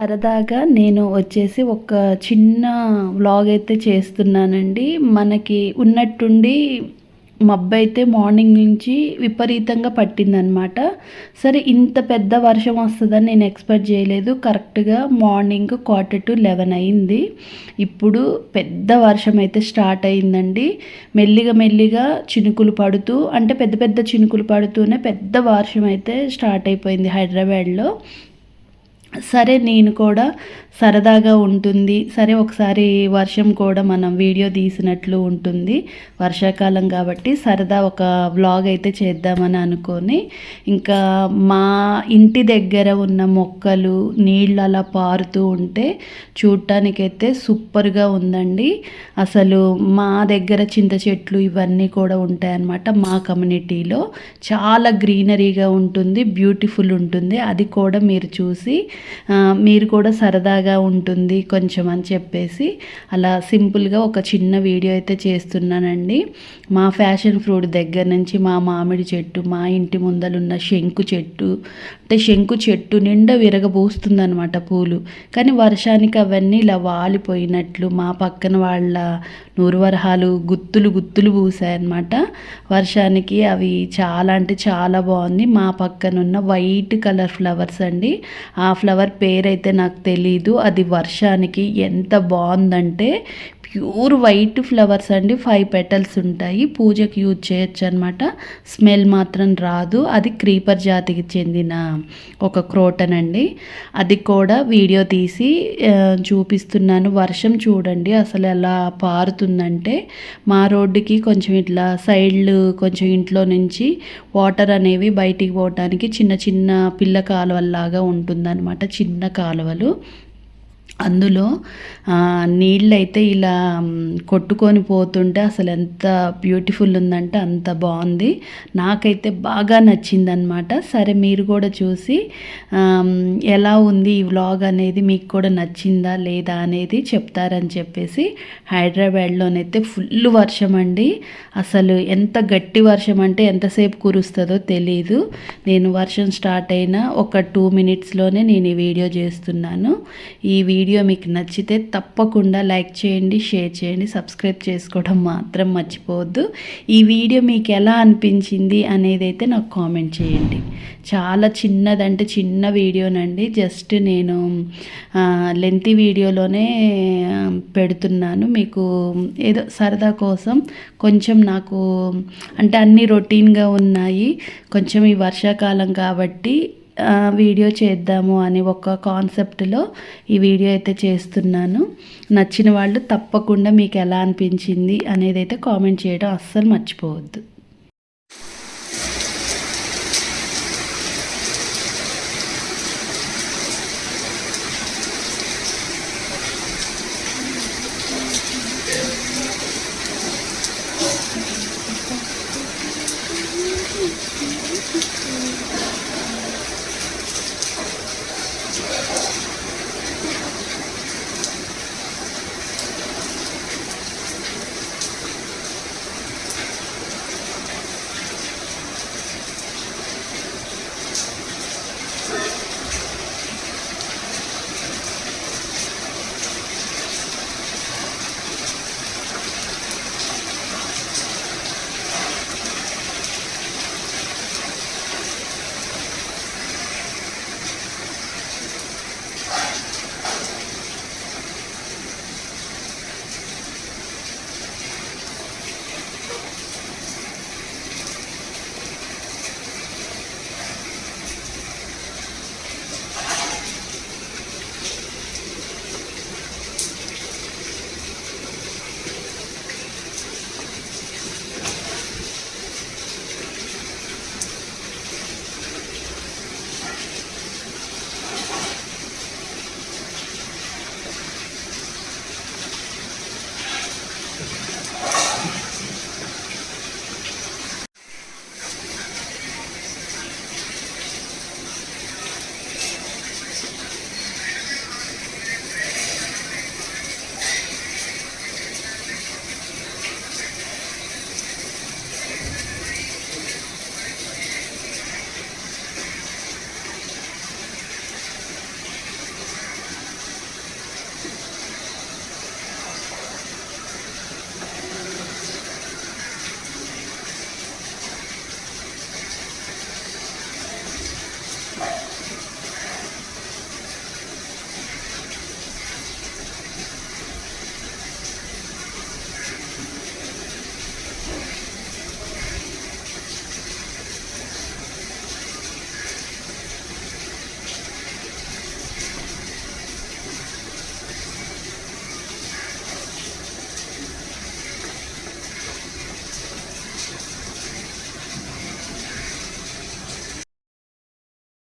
సరదాగా నేను వచ్చేసి ఒక చిన్న వ్లాగ్ అయితే చేస్తున్నానండి. మనకి ఉన్నట్టుండి మబ్బు అయితే మార్నింగ్ నుంచి విపరీతంగా పట్టిందనమాట. సరే ఇంత పెద్ద వర్షం వస్తుందని నేను ఎక్స్పెక్ట్ చేయలేదు. కరెక్ట్గా మార్నింగ్ క్వార్టర్ టు లెవెన్ అయింది. ఇప్పుడు పెద్ద వర్షం అయితే స్టార్ట్ అయిందండి. మెల్లిగా మెల్లిగా చినుకులు పడుతూ అంటే పెద్ద పెద్ద చినుకులు పడుతూనే పెద్ద వర్షం అయితే స్టార్ట్ అయిపోయింది హైదరాబాద్లో. సరే నేను కూడా సరదాగా ఉంటుంది. సరే ఒకసారి వర్షం కూడా మనం వీడియో తీసినట్లు ఉంటుంది. వర్షాకాలం కాబట్టి సరదా ఒక వ్లాగ్ అయితే చేద్దామని అనుకొని ఇంకా మా ఇంటి దగ్గర ఉన్న మొక్కలు నీళ్ళు అలా పారుతూ ఉంటే చూడటానికైతే సూపర్గా ఉందండి. అసలు మా దగ్గర చింత చెట్లు ఇవన్నీ కూడా ఉంటాయన్నమాట మా కమ్యూనిటీలో. చాలా గ్రీనరీగా ఉంటుంది బ్యూటిఫుల్ ఉంటుంది. అది కూడా మీరు చూసి మీరు కూడా సరదాగా ఉంటుంది కొంచెం అని చెప్పేసి. అలా సింపుల్గా ఒక చిన్న వీడియో అయితే చేస్తున్నానండి. మా ఫ్యాషన్ ఫ్రూట్ దగ్గర నుంచి మా మామిడి చెట్టు మా ఇంటి ముందలున్న శంకు చెట్టు అంటే శంకు చెట్టు నిండా విరగబూస్తుందనమాట పూలు. కానీ వర్షానికి అవన్నీ ఇలా వాలిపోయినట్లు మా పక్కన వాళ్ళ నూరువరహాలు గుత్తులు గుత్తులు పూసాయన్నమాట. వర్షానికి అవి చాలా అంటే చాలా బాగుంది. మా పక్కన ఉన్న వైట్ కలర్ ఫ్లవర్స్ అండి. ఆ ఫ్లవర్ పేరైతే నాకు తెలీదు. అది వర్షానికి ఎంత బాగుందంటే ప్యూర్ వైట్ ఫ్లవర్స్ అండి. ఫైవ్ పెటల్స్ ఉంటాయి. పూజకి యూజ్ చేయొచ్చు అనమాట స్మెల్ మాత్రం రాదు. అది క్రీపర్ జాతికి చెందిన ఒక క్రోటన్ అండి అది కూడా వీడియో తీసి చూపిస్తున్నాను. వర్షం చూడండి అసలు ఎలా పారుతుందంటే మా రోడ్డుకి కొంచెం ఇట్లా సైడ్లు కొంచెం ఇంట్లో నుంచి వాటర్ అనేవి బయటికి పోవటానికి చిన్న చిన్న పిల్ల కాలువల్లాగా ఉంటుందన్నమాట. చిన్న కాలువలు. అందులో నీళ్ళైతే ఇలా కొట్టుకొని పోతుంటే అసలు ఎంత బ్యూటిఫుల్ ఉందంటే అంత బాగుంది. నాకైతే బాగా నచ్చిందనమాట సరే మీరు కూడా చూసి ఎలా ఉంది ఈ వ్లాగ్ అనేది మీకు కూడా నచ్చిందా లేదా అనేది చెప్తారని చెప్పేసి హైదరాబాద్లోనైతే ఫుల్ వర్షం అండి. అసలు ఎంత గట్టి వర్షం అంటే ఎంతసేపు కురుస్తుందో తెలియదు నేను వర్షం స్టార్ట్ అయిన ఒక టూ మినిట్స్లోనే నేను ఈ వీడియో చేస్తున్నాను. ఈ వీడియో వీడియో మీకు నచ్చితే తప్పకుండా లైక్ చేయండి షేర్ చేయండి సబ్స్క్రైబ్ చేసుకోవడం మాత్రం మర్చిపోవద్దు. ఈ వీడియో మీకు ఎలా అనిపించింది అనేది అయితే నాకు కామెంట్ చేయండి. చాలా చిన్నదంటే చిన్న వీడియోనండి. జస్ట్ నేను లెంతీ వీడియోలోనే పెడుతున్నాను. మీకు ఏదో సరదా కోసం కొంచెం నాకు అంటే అన్నీ రొటీన్గా ఉన్నాయి. కొంచెం ఈ వర్షాకాలం కాబట్టి వీడియో చేద్దాము అని ఒక కాన్సెప్ట్లో ఈ వీడియో అయితే చేస్తున్నాను నచ్చిన వాళ్ళు తప్పకుండా మీకు ఎలా అనిపించింది అనేది అయితే కామెంట్ చేయడం అస్సలు మర్చిపోవద్దు